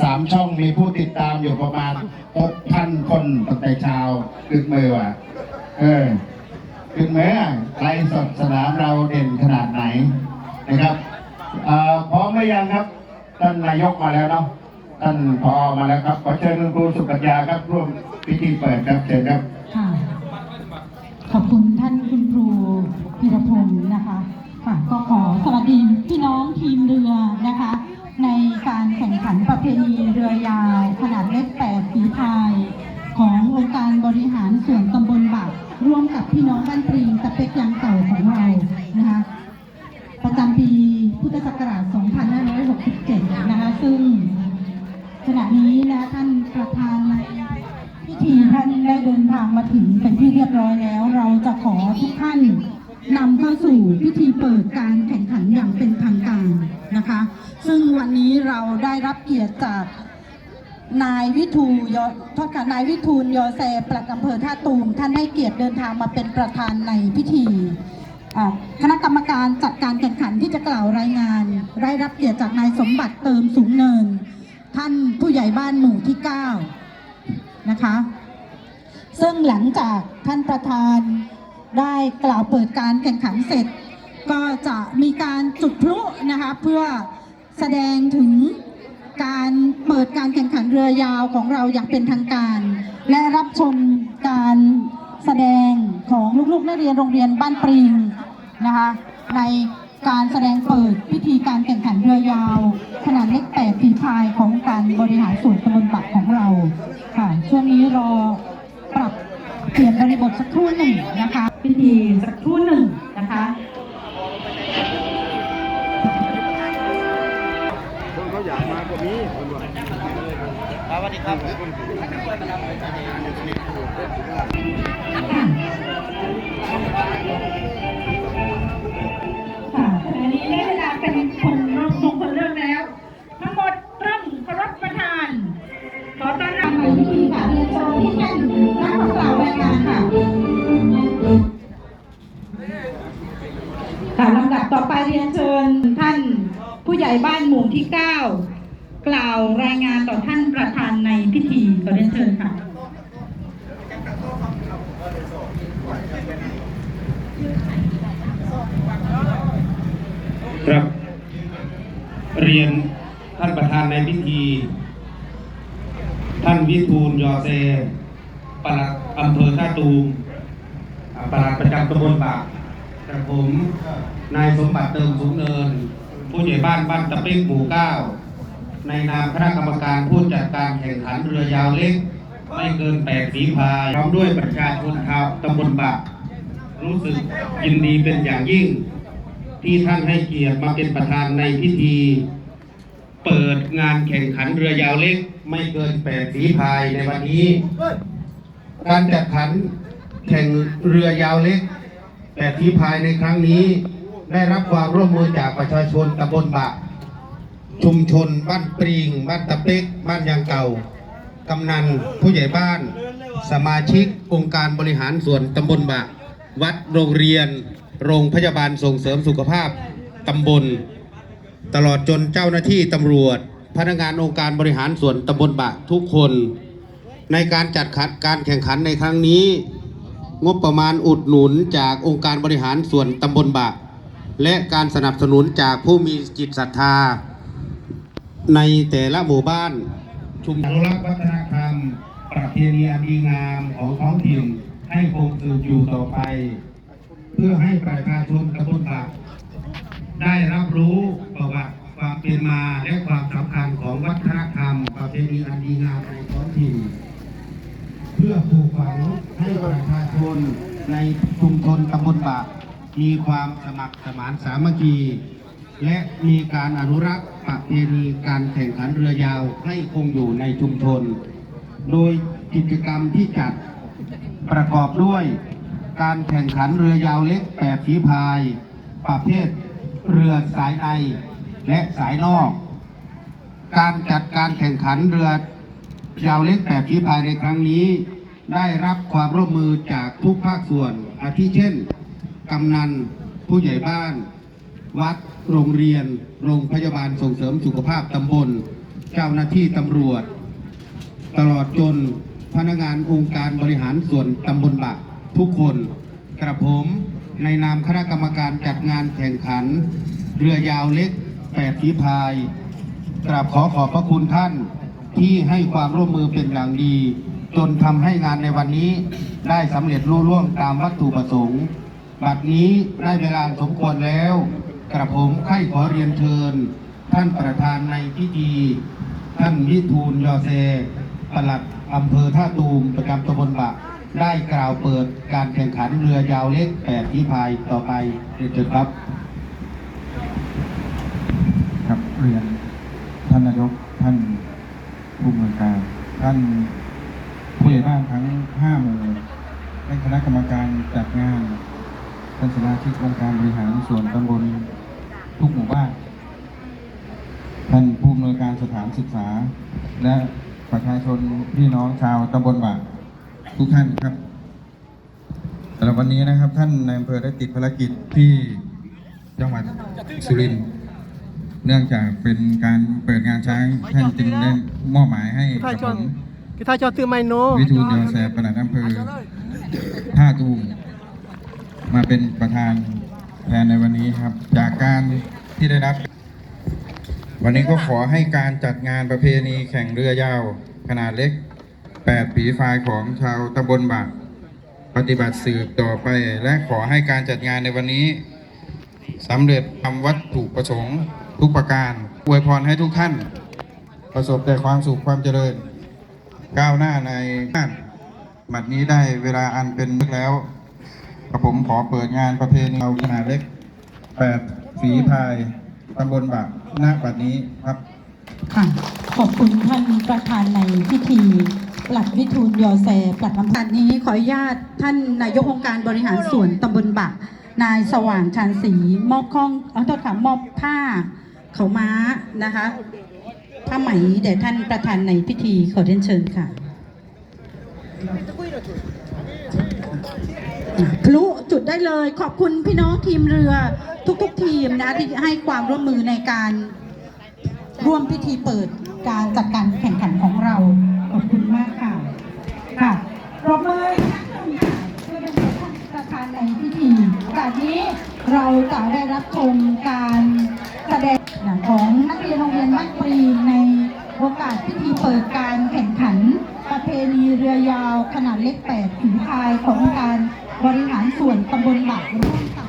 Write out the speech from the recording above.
สามช่องมีผู้ติดตามอยู่ประมาณหกพันคนตั้งแต่เช้าขึ้นมือว่ะ เออขึ้นมือไกลสดสนามเราเด่นขนาดไหนนะครับเอ่อพร้อมหรือยังครับท่านนายกมาแล้วเนาะท่านพอมาแล้วครับขอเชิญคุณครูสุกัญญาครับร่วมพิธีเปิดครับเชิญครับค่ะขอบคุณท่านคุณครูพีรพงศ์นะคะค่ะก็ขอสวัสดีพี่น้องทีมเรือนะคะ ในการแข่งขันประเพณีเรือยาว ขนาดเล็กแปดฝีพาย ขององค์การบริหารส่วนตำบลบักร่วมกับพี่น้องบ้านปริงตะเป็กยางเก่าของเรานะคะประจำปีพุทธศักราช 2567 นะคะซึ่งขณะนี้นะท่านประธานในพิธีท่านได้เดินทางมาถึงเป็นที่เรียบร้อยแล้ว เราจะขอทุกท่านนำเข้าสู่พิธีเปิดการแข่งขันอย่างเป็นทางการนะคะ ซึ่งวันนี้เราได้รับเกียรติจากนายวิทูยอโทษค่ะนายวิทูลยอแซปลัดอำเภอท่าตูมท่านให้เกียรติเดินทางมาเป็นประธานในพิธีคณะกรรมการจัดการแข่งขันที่จะกล่าวรายงานได้รับเกียรติจากนายสมบัติเติมสูงเนิน ท่านผู้ใหญ่บ้านหมู่ที่ 9 นะคะ ซึ่งหลังจากท่านประธานได้กล่าวเปิดการแข่งขันเสร็จ ก็จะมีการจุดพลุนะคะเพื่อ แสดงถึงการเปิดการแข่งขันเรือยาวของเราอย่างเป็นทางการ และรับชมการแสดงของลูกๆนักเรียนโรงเรียนบ้านปริงนะคะในการแสดงเปิดพิธีการแข่งขันเรือยาว ขนาดเล็กแปดฝีพายของการบริหารส่วนตำบลบักของเราค่ะช่วงนี้รอปรับเปลี่ยนบริบทสักครู่หนึ่งนะคะ พิธีสักครู่หนึ่งนะคะ คนเขาอยากมาก็มีคนว่าสวัสดีครับ บ้านหมู่ที่ 9 กล่าวรายงานต่อท่านประธานในพิธีขอเรียนเชิญค่ะครับ เรียนท่านประธานในพิธี ท่านวิทูลยอเซปลัดอำเภอท่าตูมปลัดประจำตำบลบากกระผม นายสมบัติเติมสูงเนิน ผู้ใหญ่บ้านบ้านตะเป้งหมู่เก้าในนามคณะกรรมการผู้จัดการแข่งขันเรือยาวเล็ก ไม่เกินแปดฝีพายพร้อมด้วยประชาชนชาวตำบลบากรู้สึกยินดีเป็นอย่างยิ่ง ที่ท่านให้เกียรติมาเป็นประธานในพิธี เปิดงานแข่งขันเรือยาวเล็ก ไม่เกินแปดฝีพายในวันนี้ การจัดขันแข่งเรือยาวเล็กแปดฝีพายในครั้งนี้ ได้รับความร่วมมือจากประชาชนตำบลบะ ชุมชน บ้านปริง บ้านตะเป๊ก บ้านยางเก่ากำนันผู้ใหญ่บ้าน สมาชิกองค์การบริหารส่วนตำบลบะ วัดโรงเรียน โรงพยาบาลส่งเสริมสุขภาพตำบล ตลอดจนเจ้าหน้าที่ตำรวจ พนักงานองค์การบริหารส่วนตำบลบะทุกคน ในการจัดขัดการแข่งขันในครั้งนี้ งบประมาณอุดหนุนจากองค์การบริหารส่วนตำบลบะ และการสนับสนุนจากผู้มีจิตศรัทธา ในแต่ละหมู่บ้านชุมชนรักวัฒนธรรม ประเพณีอันดีงามของท้องถิ่นให้คงสืบอยู่ต่อไป เพื่อให้ประชาชนตำบลบากได้รับรู้ประวัติความเป็นมาและความสำคัญของวัฒนธรรม ประเพณีอันดีงามในท้องถิ่น เพื่อปลูกฝังให้ประชาชนในชุมชนตำบลบาก มีความสมัครสมานสามัคคี และมีการอนุรักษ์ประเพณีการแข่งขันเรือยาวให้คงอยู่ในชุมชน โดยกิจกรรมที่จัดประกอบด้วย การแข่งขันเรือยาวเล็กแปดฝีพาย ประเภทเรือสายในและสายนอก การจัดการแข่งขันเรือยาวเล็กแปดฝีพายในครั้งนี้ ได้รับความร่วมมือจากทุกภาคส่วนอาทิเช่น กำนัน ผู้ใหญ่บ้าน วัด โรงเรียน โรงพยาบาลส่งเสริมสุขภาพตำบล เจ้าหน้าที่ตำรวจ ตลอดจนพนักงานองค์การบริหารส่วนตำบลบะทุกคนกระผมในนามคณะกรรมการจัดงานแข่งขัน เรือยาวเล็กแปดฝีพาย กราบขอขอบพระคุณท่านที่ให้ความร่วมมือเป็นอย่างดี จนทำให้งานในวันนี้ได้สำเร็จรุ่ร่วงตามวัตถุประสงค์ บัดนี้ได้เวลาสมควรแล้ว กระผมใคร่ขอเรียนเชิญ ท่านประธานในพิธี ท่านวิทูลยอเซปลัดอำเภอท่าตูมประจำตำบลบะ ได้กล่าวเปิดการแข่งขันเรือยาวเล็กแปดฝีพายต่อไปเรียนเชิญครับ ครับเรียนท่านนายกท่านผู้อำนวยการ ท่านผู้ใหญ่บ้านทั้งห้าหมู่ท่านคณะกรรมการจัดงาน ท่านสมาชิกองค์การบริหารส่วนตำบลทุกหมู่บ้าน ท่านผู้อำนวยการสถานศึกษา และประชาชนพี่น้องชาวตำบลบะทุกท่านครับสำหรับวันนี้นะครับ ท่านนายอำเภอได้ติดภารกิจที่จังหวัดสุรินทร์เนื่องจากเป็นการเปิดงานช้างท่านจึงได้มอบหมายให้กับผม Kita cho từ mày nô วิทูลยอแสบปลัดอำเภอท่าตูม มาเป็นประธานแทนในวันนี้ครับ จากการที่ได้รับ วันนี้ก็ขอให้การจัดงานประเพณีแข่งเรือยาว ขนาดเล็ก 8 ปีฟายของชาวตำบลบากปฏิบัติสืบต่อไป และขอให้การจัดงานในวันนี้สำเร็จทำวัตถุประสงค์ทุกประการอวยพรให้ทุกท่าน ประสบแต่ความสุขความเจริญ ก้าวหน้าในงานบัดนี้ได้เวลาอันเป็นนึกแล้ว กระผมขอเปิดงานประเพณีเอาขนาดเล็กแปดฝีพายตำบลบะณบัดนี้ครับ ค่ะ ขอบคุณท่านประธานในพิธีปลัดวิทูลยอแซปลัดอำเภอนี้ขออนุญาตท่านนายกองค์การบริหารส่วนตำบลบะนายสว่างชานศรีมอบข้องเอาโทษค่ะมอบผ้าเขาม้านะคะผ้าไหมแด่ท่านประธานในพิธีขอเรียนเชิญค่ะ พลุจุดได้เลยขอบคุณพี่น้องทีมเรือทุกๆทีมนะที่ให้ความร่วมมือในการร่วมพิธีเปิดการจัดการแข่งขันของเรา ขอบคุณมากค่ะ ค่ะปรบมือเพื่อเป็นท่านประธานในพิธีโอกาสนี้เราจะได้รับชมการแสดงของนักเรียนโรงเรียนบ้านปรีในโอกาสพิธีเปิดการแข่งขัน ประเพณีเรือยาวขนาดเล็กแปดฝีพายของการ บริหารส่วนตำบลบากร่วมกับ